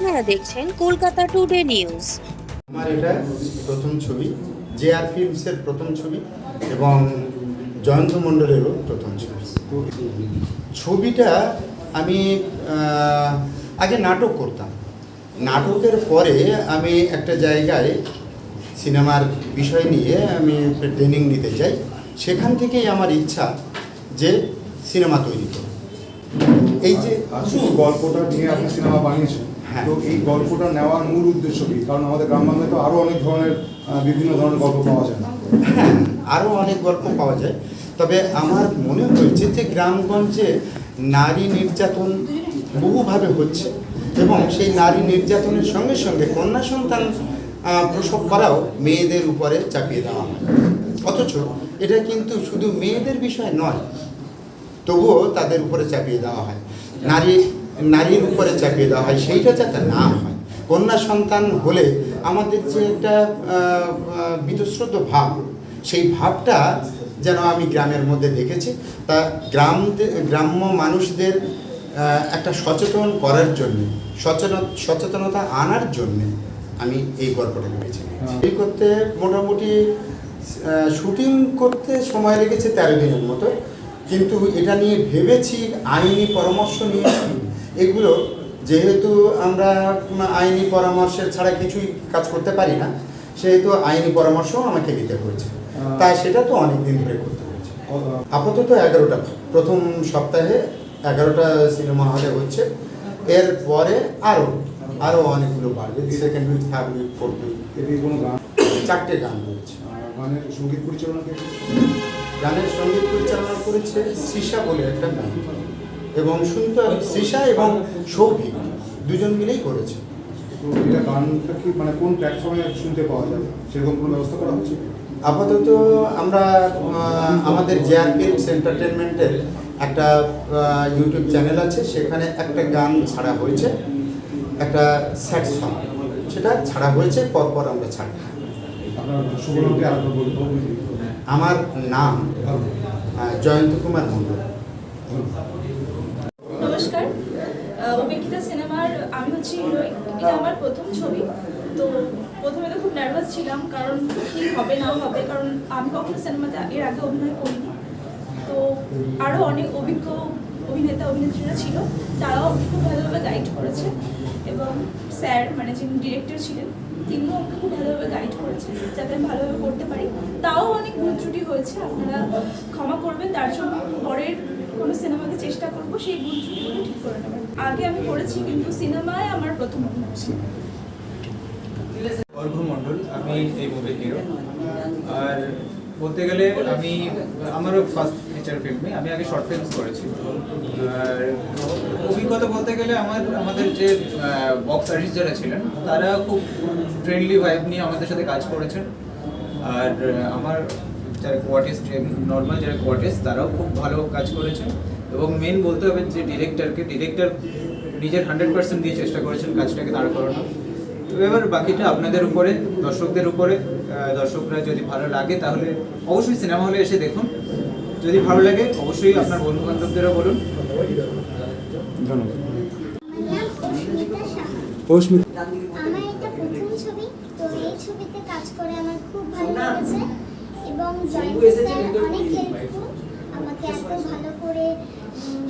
আপনারা দেখছেন Kolkata today news আমার এটা প্রথম ছবি জে আর ফিল্মসের প্রথম ছবি এবং জয়ন্ত মণ্ডলেরও প্রথম ছবি। তো ছবিটা আমি আগে নাটক করতাম। নাটকের পরে আমি একটা জায়গায় সিনেমার বিষয় নিয়ে আমি ট্রেনিং নিতে যাই। সেখান থেকেই আমার ইচ্ছা যে সিনেমা তৈরি করব। এই যে গল্পটা নিয়ে আপনি সিনেমা বানিয়েছেন। তো এই গল্পটা নেওয়ার মূল উদ্দেশ্য কি? কারণ আমাদের গ্রাম বাংলায় তো আরও অনেক ধরনের বিভিন্ন ধরনের গল্প পাওয়া যায়। না হ্যাঁ আরও অনেক গল্প পাওয়া যায়। তবে আমার মনে হয়েছে যে গ্রামগঞ্জে নারী নির্যাতন বহুভাবে হচ্ছে এবং সেই নারী নির্যাতনের সঙ্গে সঙ্গে কন্যা সন্তান প্রসব করাও মেয়েদের উপরে চাপিয়ে দেওয়া হয়। অথচ এটা কিন্তু শুধু মেয়েদের বিষয় নয় তবুও তাদের উপরে চাপিয়ে দেওয়া হয়। নারী নারীর উপরে চাপিয়ে দেওয়া হয় সেইটা যাতে না হয়। কন্যা সন্তান হলে আমাদের যে একটা আহ, ভাব সেই ভাবটা যেন আমি গ্রামের মধ্যে দেখেছি। তা গ্রাম গ্রাম্য মানুষদের একটা সচেতন করার জন্য সচেতন সচেতনতা আনার জন্য আমি এই গল্পটাকে বেছে নিয়েছি। এই করতে মোটামুটি শুটিং করতে সময় লেগেছে তেরো দিনের মতো। কিন্তু এটা নিয়ে ভেবেছি আইনি পরামর্শ নিয়েছি। এগুলো যেহেতু আমরা কোনো আইনি পরামর্শের ছাড়া কিছুই কাজ করতে পারি না সেহেতু আইনি পরামর্শও আমাকে দিতে হয়েছে। তাই সেটা তো অনেক দিন ধরে করতে হয়েছে। আপাতত এগারোটা প্রথম সপ্তাহে এগারোটা সিনেমা হলে হচ্ছে। এর পরে আরও আরও অনেকগুলো বাড়বে second week third week fourth week এটি কোনো গান? চারটে গান রয়েছে। গানের সংগীত পরিচালনা? গানের সংগীত পরিচালনা করেছে সৃষা বলে একটা গান এবং শুনতে সৃষা এবং সৌভিক দুজন মিলেই করেছে। এটা গানটা কি? মানে কোন প্ল্যাটফর্মে শুনতে পাওয়া যাবে? সেরকম কোনো ব্যবস্থা করা হচ্ছে আপাতত আমরা আমাদের জেআর ফিল্মস এন্টারটেনমেন্টের একটা ইউটিউব চ্যানেল আছে। সেখানে একটা গান ছাড়া হয়েছে একটা স্যাড সং সেটা ছাড়া হয়েছে পরপর আমরা বলব আমার নাম জয়ন্ত কুমার আহ, অভিজ্ঞতা সিনেমার, আমি হচ্ছি হিরোইন এটা আমার প্রথম ছবি। তো প্রথমে তো খুব নার্ভাস ছিলাম, কারণ কী হবে, না হবে, কারণ আমি কখনো সিনেমাতে এর আগে অভিনয় করিনি। তো আরও অনেক অভিজ্ঞ অভিনেতা, অভিনেত্রীরা ছিল, তারাও আমাকে খুব ভালোভাবে গাইড করেছে। এবং স্যার মানে যিনি ডিরেক্টর ছিলেন, তিনিও আমাকে খুব ভালোভাবে গাইড করেছেন যাতে আমি ভালোভাবে করতে পারি। তাও অনেক ভুল ত্রুটি হয়েছে, আপনারা ক্ষমা করবেন, তার সিনেমাতে চেষ্টা করব, সেই ভুল ঠিক করে নেবেন আগে আমি করেছি, কিন্তু সিনেমায় আমার প্রথম অর্ঘ মণ্ডল, আমি এই মুভির হিরো আর বলতে গেলে আমি, আমারও ফার্স্ট ফিচার ফিল্মে আমি আগে শর্ট ফিল্মস করেছি। আর অভিজ্ঞতা বলতে গেলে আমার, আমাদের যে বক্স আর্টিস্ট যারা ছিলেন, তারা খুব ফ্রেন্ডলি ভাইব নিয়ে আমাদের সাথে কাজ করেছেন। আর আমার যারা কোয়ার্টিস্ট নর্মাল যারা কোয়ার্টিস্ট তারাও খুব ভালো কাজ করেছেন। এবং মেন বলতে হবে যে ডিরেক্টরকে ডিরেক্টর নিজের হান্ড্রেড পার্সেন্ট দিয়ে চেষ্টা করেছেন কাজটাকে দাঁড় করানো তো এবার বাকিটা আপনাদের উপরে দর্শকদের উপরে দর্শকরা যদি ভালো লাগে তাহলে অবশ্যই সিনেমা হলে এসে দেখুন। যদি ভালো লাগে অবশ্যই আপনার বন্ধু বান্ধবদেরও বলুন। ধন্যবাদ। অস্মিতা সাহা অস্মিতা আমার এটা প্রথম ছবি তো এই ছবিতে কাজ করে আমার খুব ভালো লেগেছে এবং স্যার অনেক হেল্পফুল ভালো করে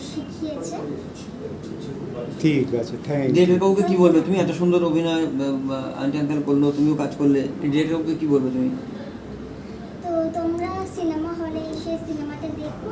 শিখিয়েছে। ঠিক আছে থ্যাংক ডিরেক্টর বাবুকে কি বলবে? তুমি এত সুন্দর অভিনয় আন্টি আঙ্কেল করল তুমিও কাজ করলে ডিরেক্টর বাবুকে কি বলবে তুমি? তো তোমরা সিনেমা হলে এসে সিনেমাটা দেখো।